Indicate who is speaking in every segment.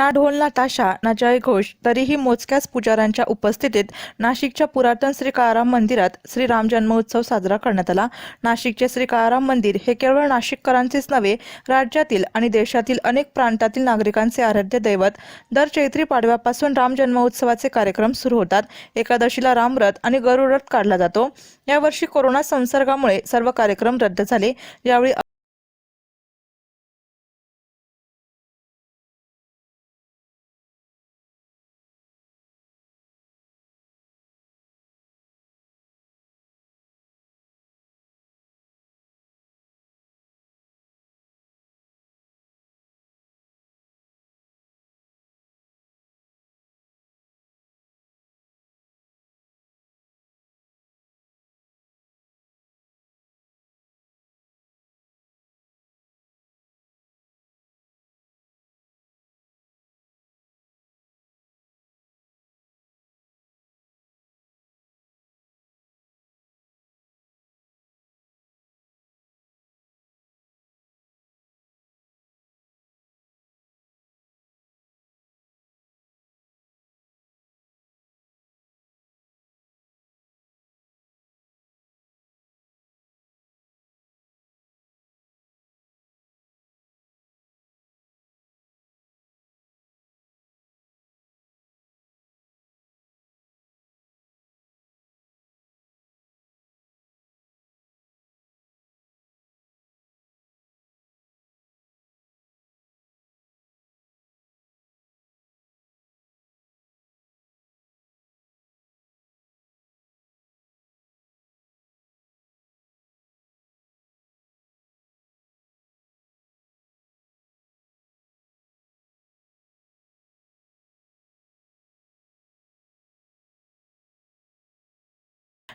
Speaker 1: ना ढोल ना ताशा ना जयघोष तरीही मोजक्याच पुजाऱ्यांच्या उपस्थितीत नाशिकच्या पुरातन श्री काळाराम मंदिरात श्री राम जन्मोत्सव साजरा करण्यात आला. नाशिकचे श्री काळाराम मंदिर हे केवळ नाशिककरांचेच नव्हे राज्यातील आणि देशातील अनेक प्रांतातील नागरिकांचे आराध्य दैवत दर चैत्री पाडव्यापासून राम जन्मोत्सवाचे कार्यक्रम सुरू होतात. एकादशीला रामरथ आणि गरुडरथ काढला जातो. यावर्षी कोरोना संसर्गामुळे सर्व कार्यक्रम रद्द झाले. यावेळी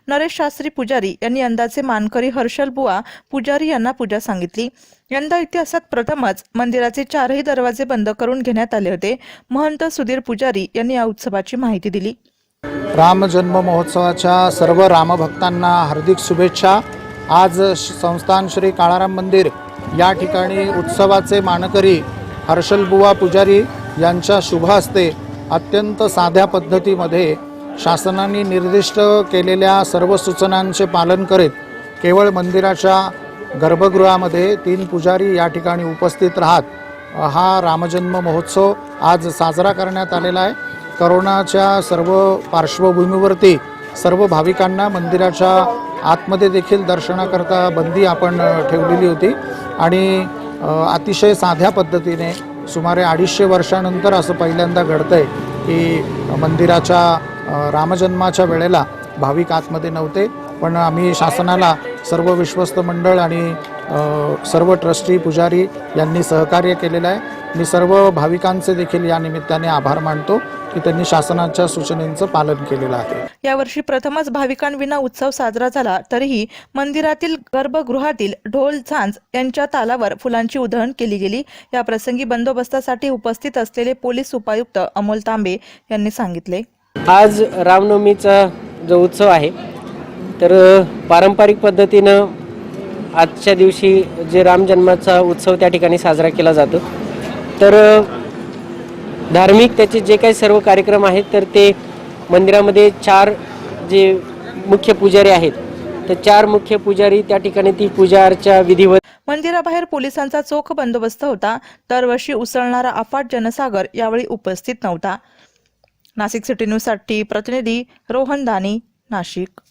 Speaker 1: नरेश शास्त्री पुजारी यांनी यंदाचे मानकरी हर्षल बुवा पुजारी यांना पूजा सांगितली. यंदा इतिहासात प्रथमच मंदिराचे चारही दरवाजे बंद करून घेण्यात आले होते. महंत सुधीर पुजारी यांनी या उत्सवाची माहिती दिली.
Speaker 2: राम जन्म महोत्सवाच्या सर्व रामभक्तांना हार्दिक शुभेच्छा. आज श- संस्थान श्री काळाराम मंदिर या ठिकाणी उत्सवाचे मानकरी हर्षलबुवा पुजारी यांच्या शुभ हस्ते अत्यंत साध्या पद्धतीमध्ये शासनाने निर्दिष्ट केलेल्या सर्व सूचनांचे पालन करीत केवळ मंदिराच्या गर्भगृहामध्ये तीन पुजारी या ठिकाणी उपस्थित राहत हा रामजन्म महोत्सव आज साजरा करण्यात आलेला आहे. करोनाच्या सर्व पार्श्वभूमीवरती सर्व भाविकांना मंदिराच्या आतमध्ये देखील दर्शनाकरता बंदी आपण ठेवलेली होती. आणि अतिशय साध्या पद्धतीने सुमारे अडीचशे वर्षानंतर असं पहिल्यांदा घडतंय की मंदिराच्या रामजन्माच्या वेळेला भाविक आतमध्ये नव्हते पण आम्ही शासनाला सर्व विश्वस्त मंडळ आणि सर्व ट्रस्टी पुजारी यांनी सहकार्य केलेलं आहे. मी सर्व भाविकांचे देखील या निमित्ताने आभार मानतो की त्यांनी शासनाच्या सूचनेचं पालन केलेलं आहे.
Speaker 1: यावर्षी प्रथमच भाविकांविना उत्सव साजरा झाला तरीही मंदिरातील गर्भगृहातील ढोल झांज यांच्या तालावर फुलांची उधळण केली गेली. या प्रसंगी बंदोबस्तासाठी उपस्थित असलेले पोलीस उपायुक्त अमोल तांबे यांनी सांगितले.
Speaker 3: आज रामनवमीचा जो उत्सव आहे तर पारंपरिक पद्धतीनं आजच्या दिवशी जे राम जन्माचा उत्सव त्या ठिकाणी साजरा केला जातो. तर धार्मिक त्याचे जे काही सर्व कार्यक्रम आहेत तर ते मंदिरामध्ये चार जे मुख्य पुजारी आहेत तर चार मुख्य पुजारी त्या ठिकाणी ती पूजा अर्चा विधिवत
Speaker 1: मंदिराबाहेर पोलिसांचा चोख बंदोबस्त होता. दरवर्षी उसळणारा अफाट जनसागर यावेळी उपस्थित नव्हता. नाशिक सिटी न्यूजसाठी प्रतिनिधी रोहन दानी नाशिक.